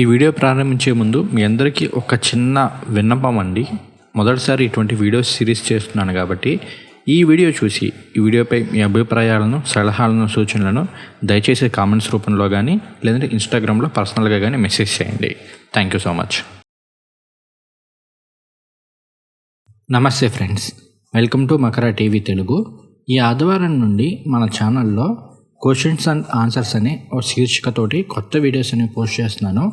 ఈ వీడియో ప్రారంభించే ముందు మీ అందరికీ ఒక చిన్న విన్నపం అండి. మొదటిసారి ఇటువంటి వీడియోస్ సిరీస్ చేస్తున్నాను కాబట్టి ఈ వీడియో చూసి ఈ వీడియోపై మీ అభిప్రాయాలను సలహాలను సూచనలను దయచేసి కామెంట్స్ రూపంలో కానీ లేదంటే ఇన్స్టాగ్రామ్లో పర్సనల్గా కానీ మెసేజ్ చేయండి. Thank you so much namaste friends welcome to Makara TV Telugu ఈ ఆదివారం నుండి మన ఛానల్లో క్వశ్చన్స్ అండ్ ఆన్సర్స్ అనే ఓ శీర్షికతోటి కొత్త వీడియోస్ అనేవి పోస్ట్ చేస్తున్నాను.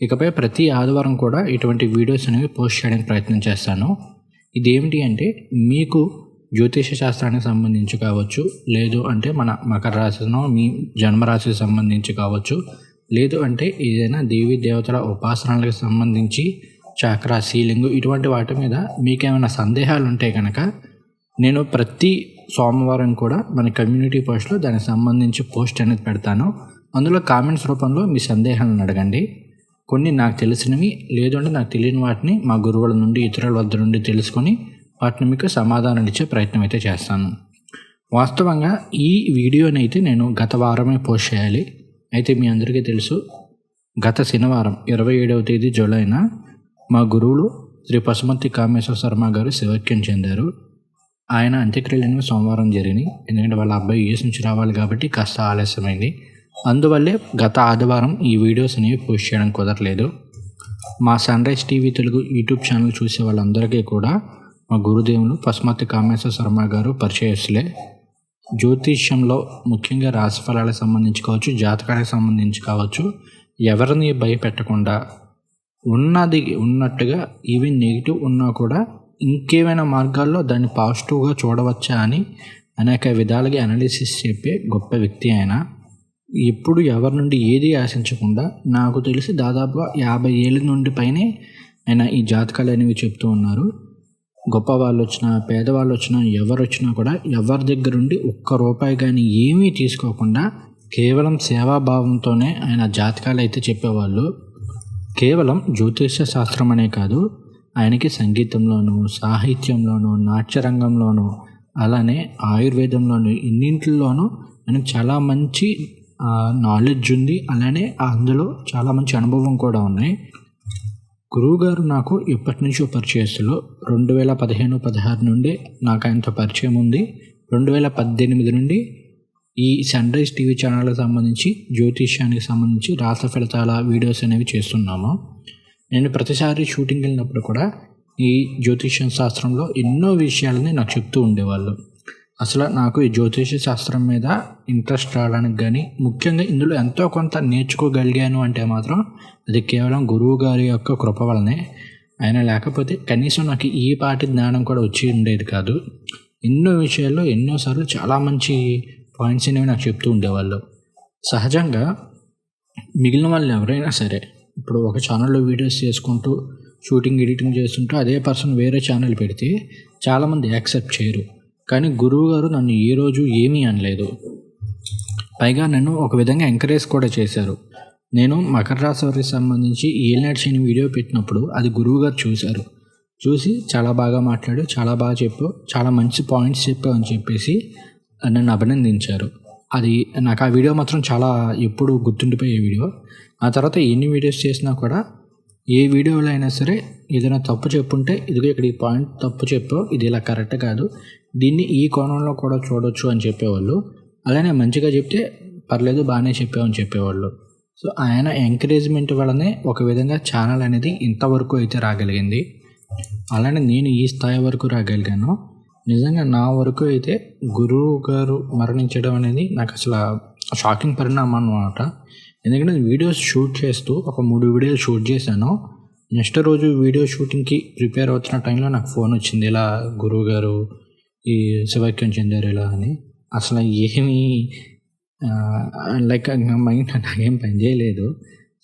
ఇకపై ప్రతి ఆదివారం కూడా ఇటువంటి వీడియోస్ అనేవి పోస్ట్ చేయడానికి ప్రయత్నం చేస్తాను. ఇదేమిటి అంటే మీకు జ్యోతిష శాస్త్రానికి సంబంధించి కావచ్చు లేదు అంటే మన మకర రాశినో మీ జన్మరాశికి సంబంధించి కావచ్చు లేదు అంటే ఏదైనా దేవి దేవతల ఉపాసనలకు సంబంధించి చక్ర సీలింగ్ ఇటువంటి వాటి మీద మీకేమైనా సందేహాలు ఉంటే కనుక నేను ప్రతి సోమవారం కూడా మన కమ్యూనిటీ పోస్ట్లో దానికి సంబంధించి పోస్ట్ అనేది పెడతాను. అందులో కామెంట్స్ రూపంలో మీ సందేహాలను అడగండి. కొన్ని నాకు తెలిసినవి లేదంటే నాకు తెలియని వాటిని మా గురువుల నుండి ఇతరుల వద్ద నుండి తెలుసుకొని వాటిని మీకు సమాధానాలు ఇచ్చే ప్రయత్నం అయితే చేస్తాను. వాస్తవంగా ఈ వీడియోని అయితే నేను గత వారమే పోస్ట్ చేయాలి. అయితే మీ అందరికీ తెలుసు గత శనివారం ఇరవై ఏడవ తేదీ జూలైన మా గురువులు శ్రీ పశుమతి కామేశ్వర శర్మ గారు శివక్యం చెందారు. ఆయన అంత్యక్రియలు సోమవారం జరిగినాయి. ఎందుకంటే వాళ్ళ అబ్బాయి యూఎస్ నుంచి రావాలి కాబట్టి కాస్త ఆలస్యమైంది. అందువల్లే గత ఆదివారం ఈ వీడియోస్ అనేవి పోస్ట్ చేయడం కుదరలేదు. మా sunrise TV Telugu YouTube channel చూసే వాళ్ళందరికీ కూడా మా గురుదేవులు పశుమతి కామేశ్వర శర్మ గారు పరిచయస్తులే జ్యోతిష్యంలో ముఖ్యంగా రాశి ఫలాలకు సంబంధించి కావచ్చు జాతకాలకు సంబంధించి కావచ్చు ఎవరిని భయపెట్టకుండా ఉన్నది ఉన్నట్టుగా ఈవెన్ నెగిటివ్ ఉన్నా కూడా ఇంకేమైనా మార్గాల్లో దాన్ని పాజిటివ్గా చూడవచ్చా అని అనేక విధాలుగా అనాలిసిస్ చెప్పే గొప్ప వ్యక్తి ఆయన. ఎప్పుడు ఎవరి నుండి ఏది ఆశించకుండా నాకు తెలిసి దాదాపుగా యాభై ఏళ్ళ నుండి పైనే ఆయన ఈ జాతకాలు అనేవి చెప్తూ ఉన్నారు. గొప్ప వాళ్ళు వచ్చినా పేదవాళ్ళు వచ్చినా ఎవరు వచ్చినా కూడా ఎవరి దగ్గర నుండి ఒక్క రూపాయి కానీ ఏమీ తీసుకోకుండా కేవలం సేవాభావంతోనే ఆయన జాతకాలు అయితే చెప్పేవాళ్ళు. కేవలం జ్యోతిష శాస్త్రం అనే కాదు ఆయనకి సంగీతంలోనూ సాహిత్యంలోనూ నాట్యరంగంలోనూ అలానే ఆయుర్వేదంలోను ఇన్నింటిలోనూ ఆయనకు చాలా మంచి నాలెడ్జ్ ఉంది. అలానే అందులో చాలా మంచి అనుభవం కూడా ఉన్నాయి. గురువుగారు నాకు ఎప్పటి నుంచో పరిచయస్తులు. రెండు వేల పదిహేను పదహారు నుండి నాకు ఆయనతో పరిచయం ఉంది. రెండు వేల పద్దెనిమిది నుండి ఈ సన్ రైజ్ టీవీ ఛానల్కి సంబంధించి జ్యోతిష్యానికి సంబంధించి రాత ఫలితాల వీడియోస్ అనేవి చేస్తున్నాము. నేను ప్రతిసారి షూటింగ్ వెళ్ళినప్పుడు కూడా ఈ జ్యోతిష్యం శాస్త్రంలో ఎన్నో విషయాలని నాకు చెప్తూ ఉండేవాళ్ళు. అసలు నాకు ఈ జ్యోతిష శాస్త్రం మీద ఇంట్రెస్ట్ రావడానికి కానీ ముఖ్యంగా ఇందులో ఎంతో కొంత నేర్చుకోగలిగాను అంటే మాత్రం అది కేవలం గురువు గారి యొక్క కృప వలనే ఆయన లేకపోతే కనీసం నాకు ఈ పాటి జ్ఞానం కూడా వచ్చి ఉండేది కాదు. ఎన్నో విషయాల్లో ఎన్నోసార్లు చాలా మంచి పాయింట్స్ అనేవి నాకు చెప్తూ ఉండేవాళ్ళు. సహజంగా మిగిలిన వాళ్ళు ఎవరైనా సరే ఇప్పుడు ఒక ఛానల్లో వీడియోస్ చేసుకుంటూ షూటింగ్ ఎడిటింగ్ చేస్తుంటూ అదే పర్సన్ వేరే ఛానల్ పెడితే చాలామంది యాక్సెప్ట్ చేయరు. కానీ గురువు గారు నన్ను ఏ రోజు ఏమీ అనలేదు. పైగా నన్ను ఒక విధంగా ఎంకరేజ్ కూడా చేశారు. నేను మకర రాశి వారికి సంబంధించి ఏలినాటి చేయని వీడియో పెట్టినప్పుడు అది గురువు గారు చూశారు. చూసి చాలా బాగా మాట్లాడు చాలా బాగా చెప్పు చాలా మంచి పాయింట్స్ చెప్పావు అని చెప్పేసి నన్ను అభినందించారు. అది నాకు ఆ వీడియో మాత్రం చాలా ఎప్పుడు గుర్తుండిపోయే వీడియో. ఆ తర్వాత ఎన్ని వీడియోస్ చేసినా కూడా ఏ వీడియోలో అయినా సరే ఏదైనా తప్పు చెప్పుంటే ఇదిగో ఇక్కడ ఈ పాయింట్ తప్పు చెప్పు ఇది ఇలా కరెక్ట్ కాదు దీన్ని ఈ కోణంలో కూడా చూడొచ్చు అని చెప్పేవాళ్ళు. అలానే మంచిగా చెప్తే పర్లేదు బాగానే చెప్పామని చెప్పేవాళ్ళు. సో ఆయన ఎంకరేజ్మెంట్ వల్లనే ఒక విధంగా ఛానల్ అనేది ఇంతవరకు అయితే రాగలిగింది. అలానే నేను ఈ స్థాయి వరకు రాగలిగాను. నిజంగా నా వరకు అయితే గురువు గారు మరణించడం అనేది నాకు అసలు షాకింగ్ పరిణామం అనమాట ఎందుకంటే వీడియోస్ షూట్ చేస్తూ ఒక మూడు వీడియోలు షూట్ చేశాను. నెక్స్ట్ రోజు వీడియో షూటింగ్కి ప్రిపేర్ అవుతున్న టైంలో నాకు ఫోన్ వచ్చింది. ఇలా గురువు గారు ఈ శివైక్యం చెందారు ఇలా అని. అసలు ఏమీ లైక్ మైండ్ నాకేం పని చేయలేదు.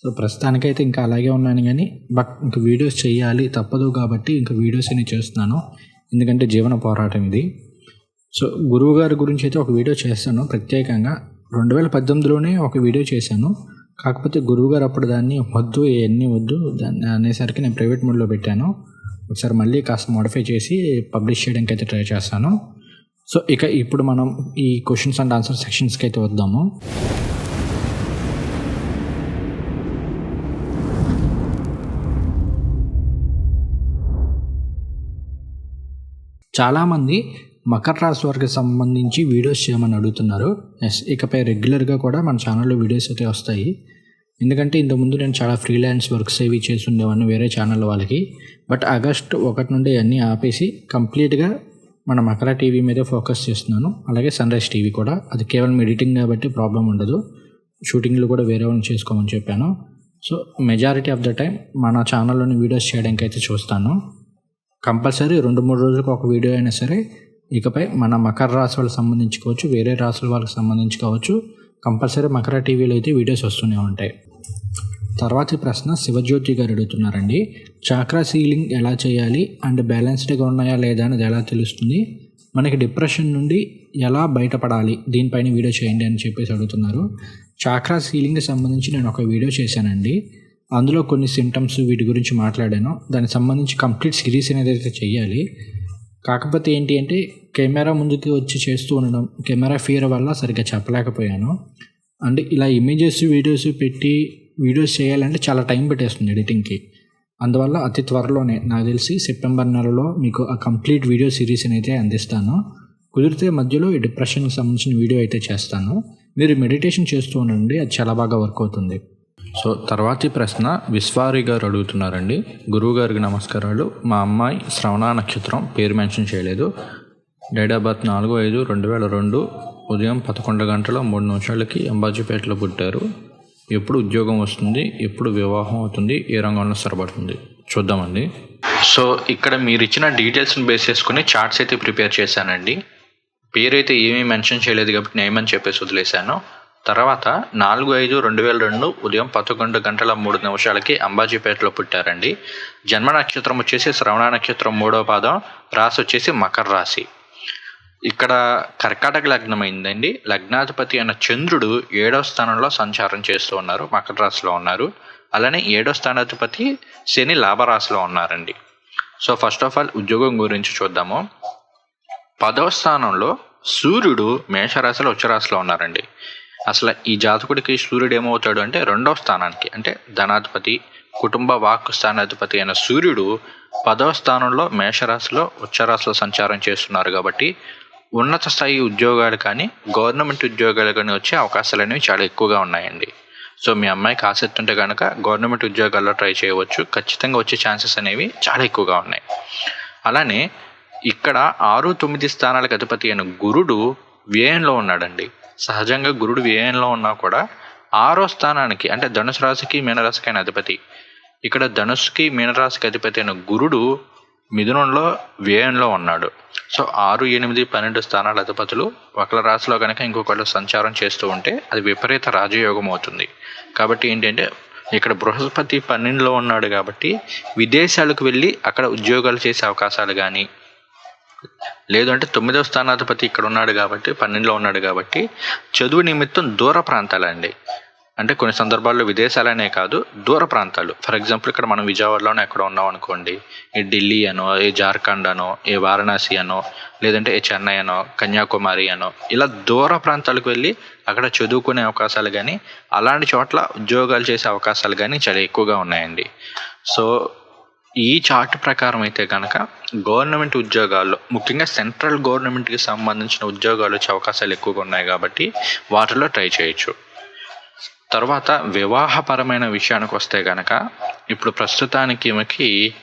సో ప్రస్తుతానికైతే ఇంకా అలాగే ఉన్నాను కానీ బట్ ఇంక వీడియోస్ చేయాలి తప్పదు కాబట్టి ఇంకా వీడియోస్ అనేవి చేస్తున్నాను. ఎందుకంటే జీవన పోరాటం ఇది. సో గురువు గారి గురించి అయితే ఒక వీడియో చేస్తాను ప్రత్యేకంగా రెండు వేల పద్దెనిమిదిలోనే ఒక వీడియో చేశాను. కాకపోతే గురువు గారు అప్పుడు దాన్ని వద్దు ఇవన్నీ వద్దు దాన్ని అనేసరికి నేను ప్రైవేట్ మోడ్లో పెట్టాను. ఒకసారి మళ్ళీ కాస్త మోడిఫై చేసి పబ్లిష్ చేయడానికి అయితే ట్రై చేస్తాను. సో ఇక ఇప్పుడు మనం ఈ క్వశ్చన్స్ అండ్ ఆన్సర్ సెక్షన్స్కి అయితే వద్దాము. చాలామంది మకర రాశి వారికి సంబంధించి వీడియోస్ చేయమని అడుగుతున్నారు. ఎస్ ఇకపై రెగ్యులర్గా కూడా మన ఛానల్లో వీడియోస్ అయితే వస్తాయి. ఎందుకంటే ఇంతకుముందు నేను చాలా ఫ్రీలాన్స్ వర్క్స్ ఏవి చేసి ఉండేవాడిని వేరే ఛానల్ వాళ్ళకి. బట్ ఆగస్ట్ ఒకటి నుండి అన్నీ ఆపేసి కంప్లీట్గా మన మకర టీవీ మీదే ఫోకస్ చేస్తున్నాను. అలాగే సన్ రైజ్ టీవీ కూడా. అది కేవలం ఎడిటింగ్ కాబట్టి ప్రాబ్లం ఉండదు. షూటింగ్లు కూడా వేరే వాళ్ళని చేసుకోమని చెప్పాను. So majority of the time మన ఛానల్లోని వీడియోస్ చేయడానికి అయితే చూస్తాను. కంపల్సరీ రెండు మూడు రోజులకు ఒక వీడియో అయినా సరే ఇకపై మన మకర రాశి వాళ్ళకి సంబంధించి కావచ్చు వేరే రాశుల వాళ్ళకి సంబంధించి కావచ్చు కంపల్సరీ మకర టీవీలో అయితే వీడియోస్ వస్తూనే ఉంటాయి. తర్వాతి ప్రశ్న శివజ్యోతి గారు అడుగుతున్నారండి. చాక్రా సీలింగ్ ఎలా చేయాలి అండ్ బ్యాలెన్స్డ్గా ఉన్నాయా లేదా అనేది ఎలా తెలుస్తుంది? మనకి డిప్రెషన్ నుండి ఎలా బయటపడాలి? దీనిపైన వీడియో చేయండి అని చెప్పేసి అడుగుతున్నారు. చాక్రా సీలింగ్కి సంబంధించి నేను ఒక వీడియో చేశానండి. అందులో కొన్ని సిమ్టమ్స్ వీటి గురించి మాట్లాడాను. దానికి సంబంధించి కంప్లీట్ సిరీస్ అనేది అయితే చేయాలి కాకపోతే ఏంటి అంటే కెమెరా ముందుకి వచ్చి చేస్తూ ఉండడం కెమెరా ఫియర్ వల్ల సరిగ్గా చెప్పలేకపోయాను. అండ్ ఇలా ఇమేజెస్ వీడియోస్ పెట్టి వీడియోస్ చేయాలంటే చాలా టైం పెట్టేస్తుంది ఎడిటింగ్కి అందువల్ల అతి త్వరలోనే నాకు తెలిసి సెప్టెంబర్ నెలలో మీకు ఆ కంప్లీట్ వీడియో సిరీస్ని అయితే అందిస్తాను. కుదిరితే మధ్యలో ఈ డిప్రెషన్కి సంబంధించిన వీడియో అయితే చేస్తాను. మీరు మెడిటేషన్ చేస్తూ ఉండండి అది చాలా బాగా వర్క్ అవుతుంది. సో తర్వాతి ప్రశ్న విశ్వారి గారు అడుగుతున్నారండి. గురువు గారికి నమస్కారాలు. మా అమ్మాయి శ్రవణ నక్షత్రం పేరు మెన్షన్ చేయలేదు. డేట్ ఆఫ్ బర్త్ నాలుగు ఐదు రెండు వేల రెండు. ఉదయం పదకొండు గంటల మూడు నిమిషాలకి అంబాజీపేటలో పుట్టారు. ఎప్పుడు ఉద్యోగం వస్తుంది ఎప్పుడు వివాహం అవుతుంది ఏ రంగంలో స్థిరపడుతుంది చూద్దామండి. సో ఇక్కడ మీరు ఇచ్చిన డీటెయిల్స్ని బేస్ చేసుకుని చార్ట్స్ అయితే ప్రిపేర్ చేశానండి. పేరైతే ఏమీ మెన్షన్ చేయలేదు కాబట్టి నేమని చెప్పేసి వదిలేశాను. తర్వాత నాలుగు ఐదు రెండు వేల రెండు ఉదయం పదకొండు గంటల మూడు నిమిషాలకి అంబాజీపేటలో పుట్టారండి. జన్మ నక్షత్రం వచ్చేసి శ్రవణ నక్షత్రం మూడో పాదం రాశి వచ్చేసి మకర రాశి. ఇక్కడ కర్కాటక లగ్నం అయిందండి. లగ్నాధిపతి అయిన చంద్రుడు ఏడవ స్థానంలో సంచారం చేస్తూ ఉన్నారు మకర రాశిలో ఉన్నారు. అలానే ఏడో స్థానాధిపతి శని లాభరాశిలో ఉన్నారండి. సో ఫస్ట్ ఆఫ్ ఆల్ ఉద్యోగం గురించి చూద్దాము. పదవ స్థానంలో సూర్యుడు మేషరాశిలో ఉచ్చరాశిలో ఉన్నారండి. అసలు ఈ జాతకుడికి సూర్యుడు ఏమవుతాడు అంటే రెండవ స్థానానికి అంటే ధనాధిపతి కుటుంబ వాక్ స్థానాధిపతి అయిన సూర్యుడు పదవ స్థానంలో మేషరాశిలో ఉచ్చరాశిలో సంచారం చేస్తున్నారు కాబట్టి ఉన్నత స్థాయి ఉద్యోగాలు కానీ గవర్నమెంట్ ఉద్యోగాలు కానీ వచ్చే అవకాశాలు అనేవి చాలా ఎక్కువగా ఉన్నాయండి. సో మీ అమ్మాయికి ఆసక్తి ఉంటే కనుక గవర్నమెంట్ ఉద్యోగాల్లో ట్రై చేయవచ్చు. ఖచ్చితంగా వచ్చే ఛాన్సెస్ అనేవి చాలా ఎక్కువగా ఉన్నాయి. అలానే ఇక్కడ ఆరు తొమ్మిది స్థానాలకు అధిపతి అయిన గురుడు వ్యయంలో ఉన్నాడండి. సహజంగా గురుడు వ్యయంలో ఉన్నా కూడా ఆరో స్థానానికి అంటే ధనుసు రాశికి మీనరాశికి అయిన అధిపతి. ఇక్కడ ధనుసుకి మీనరాశికి అధిపతి అయిన గురుడు మిథునంలో వ్యయంలో ఉన్నాడు. సో ఆరు ఎనిమిది పన్నెండు స్థానాల అధిపతులు ఒకళ్ళ రాశిలో కనుక ఇంకొకళ్ళు సంచారం చేస్తూ ఉంటే అది విపరీత రాజయోగం అవుతుంది. కాబట్టి ఏంటంటే ఇక్కడ బృహస్పతి పన్నెండులో ఉన్నాడు కాబట్టి విదేశాలకు వెళ్ళి అక్కడ ఉద్యోగాలు చేసే అవకాశాలు కానీ లేదు అంటే తొమ్మిదవ స్థానాధిపతి ఇక్కడ ఉన్నాడు కాబట్టి పన్నెండులో ఉన్నాడు కాబట్టి చదువు నిమిత్తం దూర ప్రాంతాలండి అంటే కొన్ని సందర్భాల్లో విదేశాలనే కాదు దూర ప్రాంతాలు. ఫర్ ఎగ్జాంపుల్ ఇక్కడ మనం విజయవాడలోనే ఎక్కడ ఉన్నాం అనుకోండి. ఏ ఢిల్లీ అనో ఏ జార్ఖండ్ అనో ఏ వారణాసి అనో లేదంటే ఏ చెన్నై అనో కన్యాకుమారి అనో ఇలా దూర ప్రాంతాలకు వెళ్ళి అక్కడ చదువుకునే అవకాశాలు కానీ అలాంటి చోట్ల ఉద్యోగాలు చేసే అవకాశాలు కానీ చాలా ఎక్కువగా ఉన్నాయండి. సో ఈ చార్ట్ ప్రకారం అయితే కనుక గవర్నమెంట్ ఉద్యోగాల్లో ముఖ్యంగా సెంట్రల్ గవర్నమెంట్కి సంబంధించిన ఉద్యోగాలు వచ్చే అవకాశాలు ఎక్కువగా ఉన్నాయి కాబట్టి వాటిలో ట్రై చేయొచ్చు. తర్వాత వివాహపరమైన విషయానికి వస్తే కనుక ఇప్పుడు ప్రస్తుతానికి ఈమెకి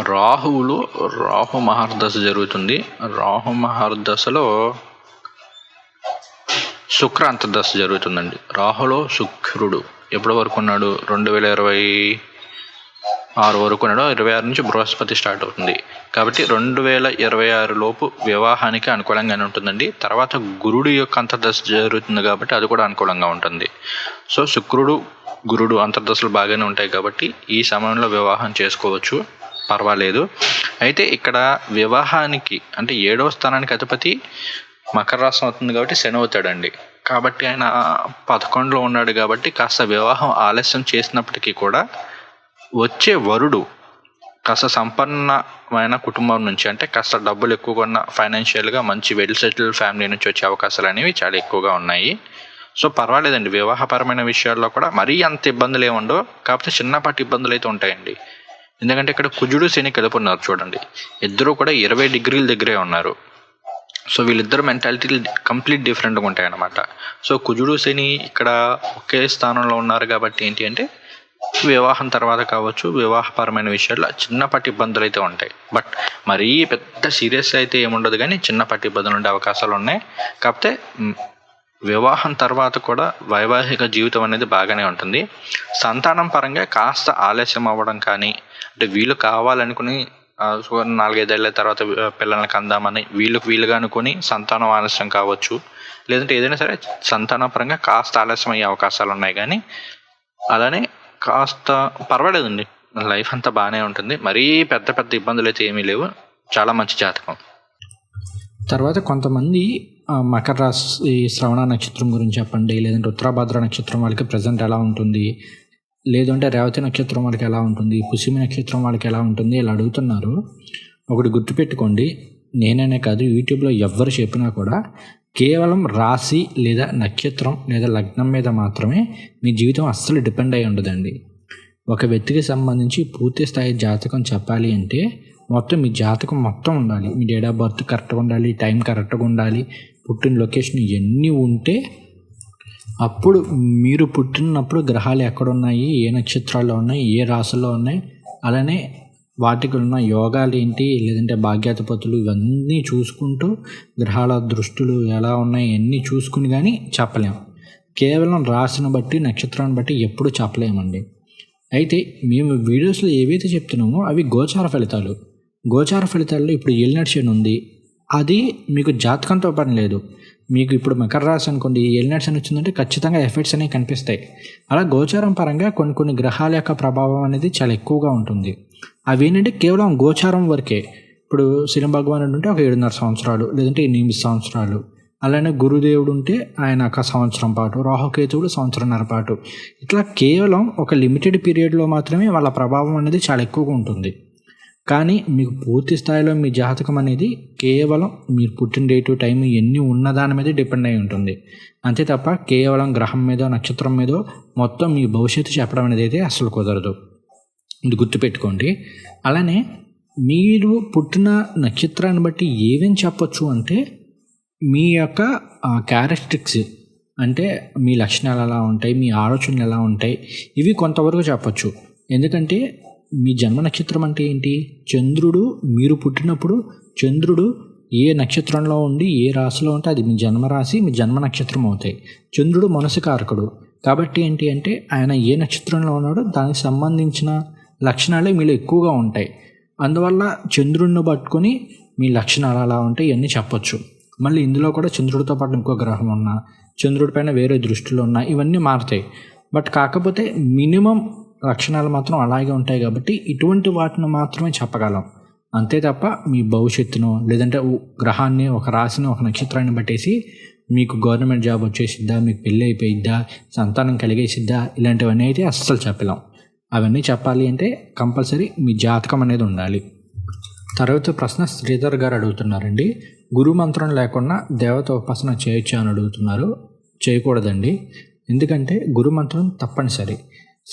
రాహువులు రాహు మహర్దశ జరుగుతుంది. రాహు మహర్దశలో శుక్ర అంతర్దశ జరుగుతుందండి. రాహులో శుక్రుడు. ఎప్పటి వరకు ఉన్నాడు? రెండు వేల ఇరవై ఆరు వరకు ఉన్నాడు. ఇరవై ఆరు నుంచి బృహస్పతి స్టార్ట్ అవుతుంది. కాబట్టి రెండు వేల ఇరవై ఆరు లోపు వివాహానికి అనుకూలంగానే ఉంటుందండి. తర్వాత గురుడు యొక్క అంతర్దశ జరుగుతుంది కాబట్టి అది కూడా అనుకూలంగా ఉంటుంది. సో శుక్రుడు గురుడు అంతర్దశలు బాగానే ఉంటాయి కాబట్టి ఈ సమయంలో వివాహం చేసుకోవచ్చు. పర్వాలేదు. అయితే ఇక్కడ వివాహానికి అంటే ఏడవ స్థానానికి అధిపతి మకర రాశి అవుతుంది కాబట్టి శని అవుతాడండి. కాబట్టి ఆయన పదకొండులో ఉన్నాడు కాబట్టి కాస్త వివాహం ఆలస్యం చేసినప్పటికీ కూడా వచ్చే వరుడు కాస్త సంపన్నమైన కుటుంబం నుంచి అంటే కాస్త డబ్బులు ఎక్కువగా ఉన్న ఫైనాన్షియల్గా మంచి వెల్ సెటిల్ ఫ్యామిలీ నుంచి వచ్చే అవకాశాలు అనేవి చాలా ఎక్కువగా ఉన్నాయి. సో పర్వాలేదండి. వివాహపరమైన విషయాల్లో కూడా మరీ అంత ఇబ్బందులు ఏముండవు కాకపోతే చిన్నపాటి ఇబ్బందులు అయితే ఉంటాయండి. ఎందుకంటే ఇక్కడ కుజుడు శని కలిపి ఉన్నారు చూడండి. ఇద్దరు కూడా ఇరవై డిగ్రీల దగ్గరే ఉన్నారు. సో వీళ్ళిద్దరు మెంటాలిటీలు కంప్లీట్ డిఫరెంట్గా ఉంటాయి అనమాట సో కుజుడు శని ఇక్కడ ఒకే స్థానంలో ఉన్నారు కాబట్టి ఏంటి అంటే వివాహం తర్వాత కావచ్చు వివాహపరమైన విషయాల్లో చిన్నపాటి ఇబ్బందులు అయితే ఉంటాయి. బట్ మరీ పెద్ద సీరియస్ అయితే ఏముండదు కానీ చిన్నపాటి ఇబ్బందులు ఉండే అవకాశాలు ఉన్నాయి. కాకపోతే వివాహం తర్వాత కూడా వైవాహిక జీవితం అనేది బాగానే ఉంటుంది. సంతానం పరంగా కాస్త ఆలస్యం అవ్వడం కానీ అంటే వీళ్ళు కావాలనుకుని సో నాలుగైదేళ్ళ తర్వాత పిల్లలకి అందామని వీళ్ళకి వీలుగా అనుకుని సంతానం ఆలస్యం కావచ్చు. లేదంటే ఏదైనా సరే సంతాన పరంగా కాస్త ఆలస్యం అయ్యే అవకాశాలు ఉన్నాయి కానీ అలానే కాస్త పర్వాలేదండి. లైఫ్ అంతా బాగానే ఉంటుంది. మరీ పెద్ద పెద్ద ఇబ్బందులు అయితే ఏమీ లేవు. చాలా మంచి జాతకం. తర్వాత కొంతమంది మకర రాశి శ్రవణ నక్షత్రం గురించి చెప్పండి లేదంటే ఉత్తరాభద్ర నక్షత్రం వాళ్ళకి ప్రజెంట్ ఎలా ఉంటుంది లేదంటే రేవతి నక్షత్రం వాళ్ళకి ఎలా ఉంటుంది? పుసిమి నక్షత్రం వాళ్ళకి ఎలా ఉంటుంది? ఇలా అడుగుతున్నారు. ఒకటి గుర్తుపెట్టుకోండి. నేననే కాదు యూట్యూబ్లో ఎవ్వరు చెప్పినా కూడా కేవలం రాశి లేదా నక్షత్రం లేదా లగ్నం మీద మాత్రమే మీ జీవితం అస్సలు డిపెండ్ అయి ఉండదండి. ఒక వ్యక్తికి సంబంధించి పూర్తి స్థాయి జాతకం చెప్పాలి అంటే మొత్తం మీ జాతకం మొత్తం ఉండాలి. మీ డేట్ ఆఫ్ బర్త్ కరెక్ట్గా ఉండాలి టైం కరెక్ట్గా ఉండాలి పుట్టిన లొకేషన్ ఇవన్నీ ఉంటే అప్పుడు మీరు పుట్టినప్పుడు గ్రహాలు ఎక్కడున్నాయి? ఏ నక్షత్రాల్లో ఉన్నాయి? ఏ రాశుల్లో ఉన్నాయి? అలానే వాటికి ఉన్న యోగాలు ఏంటి? లేదంటే భాగ్యాధిపతులు ఇవన్నీ చూసుకుంటూ గ్రహాల దృష్టిలు ఎలా ఉన్నాయి? అన్నీ చూసుకుని కానీ చెప్పలేము కేవలం రాశిని బట్టి నక్షత్రాన్ని బట్టి ఎప్పుడు చెప్పలేమండి. అయితే మేము వీడియోస్లో ఏవైతే చెప్తున్నామో అవి గోచార ఫలితాలు. గోచార ఫలితాల్లో ఇప్పుడు ఏలినాటి ఉంది. అది మీకు జాతకంతో పని లేదు. మీకు ఇప్పుడు మకర రాశి అనుకోండి ఎలినట్స్ అని వచ్చిందంటే ఖచ్చితంగా ఎఫెక్ట్స్ అనేవి కనిపిస్తాయి. అలా గోచారం పరంగా కొన్ని కొన్ని గ్రహాల యొక్క ప్రభావం అనేది చాలా ఎక్కువగా ఉంటుంది. అవి ఏంటంటే కేవలం గోచారం వరకే. ఇప్పుడు శని భగవానుడు ఉంటే ఒక ఏడున్నర సంవత్సరాలు లేదంటే ఎనిమిది సంవత్సరాలు. అలానే గురుదేవుడు ఉంటే ఆయన ఒక సంవత్సరం పాటు రాహుకేతువుడు సంవత్సరంన్నర పాటు. ఇట్లా కేవలం ఒక లిమిటెడ్ పీరియడ్లో మాత్రమే వాళ్ళ ప్రభావం అనేది చాలా ఎక్కువగా ఉంటుంది. కానీ మీకు పూర్తి స్థాయిలో మీ జాతకం అనేది కేవలం మీరు పుట్టిన డేటు టైం ఎన్ని ఉన్న దాని మీద డిపెండ్ అయి ఉంటుంది. అంతే తప్ప కేవలం గ్రహం మీద నక్షత్రం మీద మొత్తం మీ భవిష్యత్తు చెప్పడం అనేది అయితే అసలు కుదరదు. ఇది గుర్తుపెట్టుకోండి. అలానే మీరు పుట్టిన నక్షత్రాన్ని బట్టి ఏమేం చెప్పొచ్చు అంటే మీ యొక్క క్యారెక్టరిస్టిక్స్ అంటే మీ లక్షణాలు ఎలా ఉంటాయి మీ ఆలోచనలు ఎలా ఉంటాయి ఇవి కొంతవరకు చెప్పచ్చు. ఎందుకంటే మీ జన్మ నక్షత్రం అంటే ఏంటి? చంద్రుడు మీరు పుట్టినప్పుడు చంద్రుడు ఏ నక్షత్రంలో ఉండి ఏ రాశిలో ఉంటే అది మీ జన్మరాశి మీ జన్మ నక్షత్రం అవుతాయి. చంద్రుడు మనసు కారకుడు. కాబట్టి ఏంటి అంటే ఆయన ఏ నక్షత్రంలో ఉన్నాడో దానికి సంబంధించిన లక్షణాలే మీలో ఎక్కువగా ఉంటాయి. అందువల్ల చంద్రుడిని పట్టుకొని మీ లక్షణాలు అలా ఉంటాయి ఇవన్నీ చెప్పొచ్చు. మళ్ళీ ఇందులో కూడా చంద్రుడితో పాటు ఇంకో గ్రహం ఉన్నా చంద్రుడి పైన వేరే దృష్టిలో ఉన్నా ఇవన్నీ మారుతాయి. బట్ కాకపోతే మినిమం లక్షణాలు మాత్రం అలాగే ఉంటాయి కాబట్టి ఇటువంటి వాటిని మాత్రమే చెప్పగలం. అంతే తప్ప మీ భవిష్యత్తును లేదంటే గ్రహాన్ని ఒక రాశిని ఒక నక్షత్రాన్ని బట్టేసి మీకు గవర్నమెంట్ జాబ్ వచ్చేసిద్దా మీకు పెళ్ళి అయిపోయిద్దా సంతానం కలిగేసిద్దా ఇలాంటివన్నీ అయితే అస్సలు చెప్పలేం. అవన్నీ చెప్పాలి అంటే కంపల్సరీ మీ జాతకం అనేది ఉండాలి. తర్వాత ప్రశ్న శ్రీధర్ గారు అడుగుతున్నారండి. గురు మంత్రం లేకుండా దేవత ఉపాసన చేయొచ్చా అని అడుగుతున్నారు. చేయకూడదండి. ఎందుకంటే గురు మంత్రం తప్పనిసరి.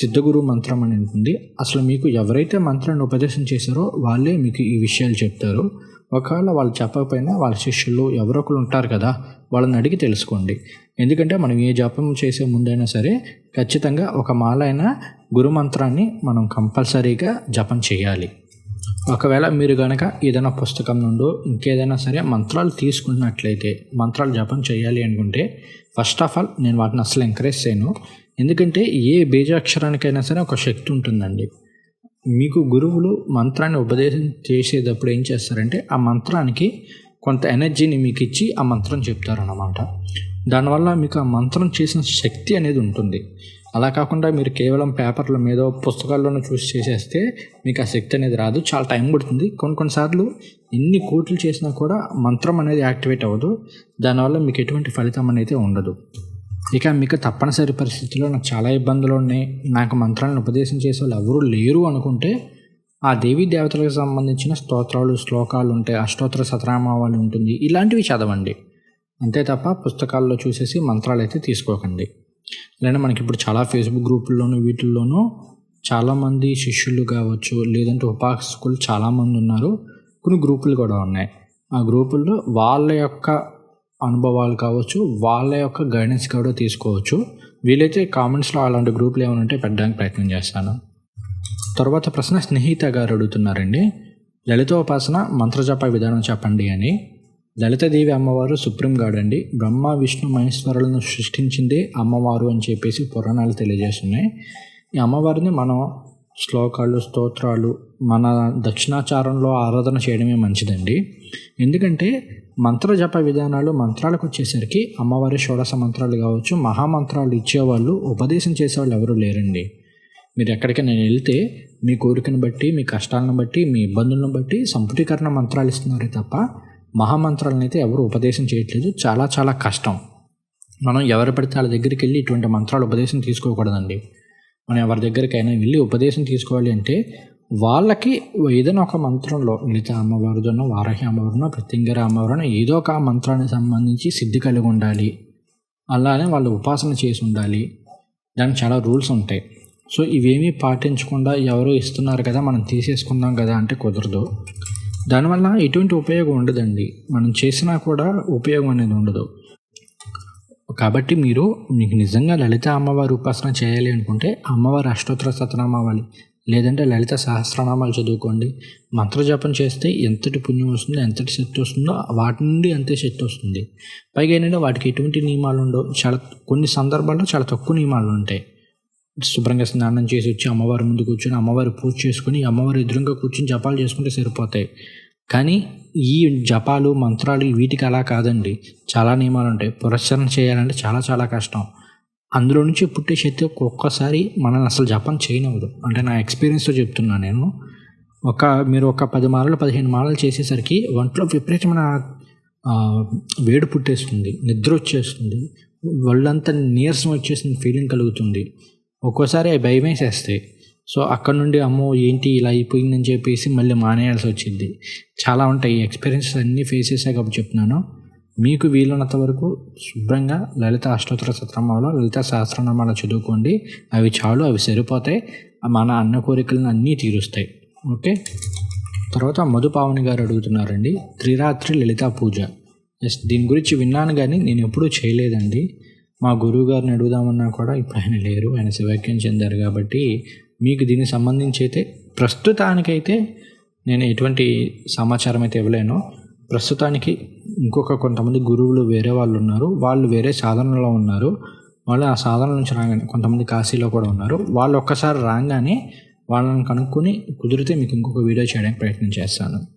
సిద్ధగురు మంత్రం అని ఉంటుంది. అసలు మీకు ఎవరైతే మంత్రాన్ని ఉపదేశం చేశారో వాళ్ళే మీకు ఈ విషయాలు చెప్తారు. ఒకవేళ వాళ్ళు చెప్పకపోయినా వాళ్ళ శిష్యులు ఎవరో ఒకరు ఉంటారు కదా వాళ్ళని అడిగి తెలుసుకోండి. ఎందుకంటే మనం ఏ జపం చేసే ముందైనా సరే ఖచ్చితంగా ఒక మాలైన గురు మంత్రాన్ని మనం కంపల్సరీగా జపం చేయాలి. ఒకవేళ మీరు కనుక ఏదైనా పుస్తకం నుండో ఇంకేదైనా సరే మంత్రాలు తీసుకున్నట్లయితే మంత్రాలు జపం చేయాలి అనుకుంటే ఫస్ట్ ఆఫ్ ఆల్ నేను వాటిని అసలు ఎంకరేజ్ చేయను. ఎందుకంటే ఏ బీజాక్షరానికైనా సరే ఒక శక్తి ఉంటుందండి. మీకు గురువులు మంత్రాన్ని ఉపదేశం చేసేటప్పుడు ఏం చేస్తారంటే ఆ మంత్రానికి కొంత ఎనర్జీని మీకు ఇచ్చి ఆ మంత్రం చెప్తారన్నమాట. దానివల్ల మీకు ఆ మంత్రం చేసిన శక్తి అనేది ఉంటుంది. అలా కాకుండా మీరు కేవలం పేపర్ల మీద పుస్తకాల్లోనూ చూసి చేసేస్తే మీకు ఆ శక్తి అనేది రాదు. చాలా టైం పడుతుంది. కొన్ని కొన్నిసార్లు ఎన్ని కోట్లు చేసినా కూడా మంత్రం అనేది యాక్టివేట్ అవ్వదు. దానివల్ల మీకు ఎటువంటి ఫలితం అనేది ఉండదు. ఇక మీకు తప్పనిసరి పరిస్థితుల్లో నాకు చాలా ఇబ్బందులు ఉన్నాయి. నాకు మంత్రాలను ఉపదేశం చేసే వాళ్ళు ఎవరూ లేరు అనుకుంటే ఆ దేవీ దేవతలకు సంబంధించిన స్తోత్రాలు శ్లోకాలు ఉంటాయి అష్టోత్తర సతనామావళి ఉంటుంది. ఇలాంటివి చదవండి. అంతే తప్ప పుస్తకాల్లో చూసేసి మంత్రాలు అయితే తీసుకోకండి. లేదా మనకి ఇప్పుడు చాలా ఫేస్బుక్ గ్రూపుల్లోనూ వీటిల్లోనూ చాలామంది శిష్యులు కావచ్చు లేదంటే ఉపాసకులు చాలామంది ఉన్నారు. కొన్ని గ్రూపులు కూడా ఉన్నాయి. ఆ గ్రూపుల్లో వాళ్ళ యొక్క అనుభవాలు కావచ్చు వాళ్ళ యొక్క గైడెన్స్ కూడా తీసుకోవచ్చు. వీలైతే కామెంట్స్లో అలాంటి గ్రూపులు ఏమైనా ఉంటే పెట్టడానికి ప్రయత్నం చేస్తాను. తర్వాత ప్రశ్న స్నేహిత గారు అడుగుతున్నారండి. లలితోపాసన మంత్రజప విధానం చెప్పండి అని. లలితదేవి అమ్మవారు సుప్రీం గాడ్ అండి. బ్రహ్మ విష్ణు మహేశ్వరులను సృష్టించిందే అమ్మవారు అని చెప్పేసి పురాణాలు తెలియజేస్తున్నాయి. ఈ అమ్మవారిని మనం శ్లోకాలు స్తోత్రాలు మన దక్షిణాచారంలో ఆరాధన చేయడమే మంచిదండి. ఎందుకంటే మంత్ర జప విధానాలు మంత్రాలకు వచ్చేసరికి అమ్మవారి షోడశ మంత్రాలు కావచ్చు మహామంత్రాలు ఇచ్చేవాళ్ళు ఉపదేశం చేసేవాళ్ళు ఎవరు లేరండి. మీరు ఎక్కడికైనా వెళ్తే మీ కోరికను బట్టి మీ కష్టాలను బట్టి మీ ఇబ్బందులను బట్టి సంపుటీకరణ మంత్రాలు ఇస్తున్నారు తప్ప మహామంత్రాలను అయితే ఎవరు ఉపదేశం చేయట్లేదు. చాలా చాలా కష్టం. మనం ఎవరు పడితే వాళ్ళ దగ్గరికి వెళ్ళి ఇటువంటి మంత్రాలు ఉపదేశం తీసుకోకూడదండి. మనం ఎవరి దగ్గరికైనా వెళ్ళి ఉపదేశం తీసుకోవాలి అంటే వాళ్ళకి ఏదైనా ఒక మంత్రంలో లలిత అమ్మవారిదోనో వారాహి అమ్మవారినో ప్రత్యంగర అమ్మవారినో ఏదో ఒక మంత్రానికి సంబంధించి సిద్ధి కలిగి ఉండాలి. అలానే వాళ్ళు ఉపాసన చేసి ఉండాలి. దానికి చాలా రూల్స్ ఉంటాయి. సో ఇవేమీ పాటించకుండా ఎవరో ఇస్తున్నారు కదా మనం తీసేసుకుందాం కదా అంటే కుదరదు. దానివల్ల ఎటువంటి ఉపయోగం ఉండదండి. మనం చేసినా కూడా ఉపయోగం అనేది ఉండదు. కాబట్టి మీరు మీకు నిజంగా లలిత అమ్మవారి ఉపాసన చేయాలి అనుకుంటే అమ్మవారి అష్టోత్తర సతనామావాలి లేదంటే లలిత సహస్రనామాలు చదువుకోండి. మంత్రజపం చేస్తే ఎంతటి పుణ్యం వస్తుందో ఎంతటి శక్తి వస్తుందో వాటి నుండి అంతే శక్తి వస్తుంది. పైగా ఏంటంటే వాటికి ఎటువంటి నియమాలు ఉండవు. చాలా కొన్ని సందర్భాల్లో చాలా తక్కువ నియమాలు ఉంటాయి. శుభ్రంగా స్నానం చేసి వచ్చి అమ్మవారి ముందు కూర్చొని అమ్మవారి పూజ చేసుకొని అమ్మవారి ఎదురుగా కూర్చొని జపాలు చేసుకుంటే సరిపోతాయి. కానీ ఈ జపాలు మంత్రాలు వీటికి అలా కాదండి. చాలా నియమాలు ఉంటాయి. పురస్చరణ చేయాలంటే చాలా చాలా కష్టం. అందులో నుంచి పుట్టే శక్తి ఒక్కొక్కసారి మనల్ని అసలు జపం చేయనివ్వదు. అంటే నా ఎక్స్పీరియన్స్తో చెప్తున్నాను నేను. ఒక మీరు ఒక పది మాలలు పదిహేను మాలలు చేసేసరికి ఒంట్లో విపరీతమైన వేడి పుట్టేస్తుంది. నిద్ర వచ్చేస్తుంది. ఒళ్ళంతా నీరసం వచ్చేసిన ఫీలింగ్ కలుగుతుంది. ఒక్కోసారి అవి భయం వేసేస్తాయి సో అక్కడ నుండి అమ్మో ఏంటి ఇలా అయిపోయిందని చెప్పేసి మళ్ళీ మానేయాల్సి వచ్చింది చాలా ఉంటాయి ఎక్స్పీరియన్సెస్ అన్నీ ఫేస్ చేసాక చెప్తున్నాను. మీకు వీలున్నంత వరకు శుభ్రంగా లలిత అష్టోత్తర సత్రమాలో లలిత సహస్రనామాలు చదువుకోండి. అవి చాలు అవి సరిపోతాయి. మన అన్న కోరికలను అన్నీ తీరుస్తాయి. ఓకే? తర్వాత మధుపావని గారు అడుగుతున్నారండి త్రిరాత్రి లలిత పూజ. ఎస్ దీని గురించి విన్నాను కానీ నేను ఎప్పుడూ చేయలేదండి. మా గురువు గారిని అడుగుదామన్నా కూడా ఇప్పుడు ఆయన లేరు. ఆయన శివాక్యం చెందారు కాబట్టి మీకు దీనికి సంబంధించి అయితే ప్రస్తుతానికైతే నేను ఎటువంటి సమాచారం అయితే ఇవ్వలేను. ప్రస్తుతానికి ఇంకొక కొంతమంది గురువులు వేరే వాళ్ళు ఉన్నారు. వాళ్ళు వేరే సాధనలో ఉన్నారు. వాళ్ళు ఆ సాధన నుంచి రాగానే కొంతమంది కాశీలో కూడా ఉన్నారు. వాళ్ళు ఒక్కసారి రాగానే వాళ్ళని కనుక్కొని కుదిరితే మీకు ఇంకొక వీడియో చేయడానికి ప్రయత్నం చేస్తాను.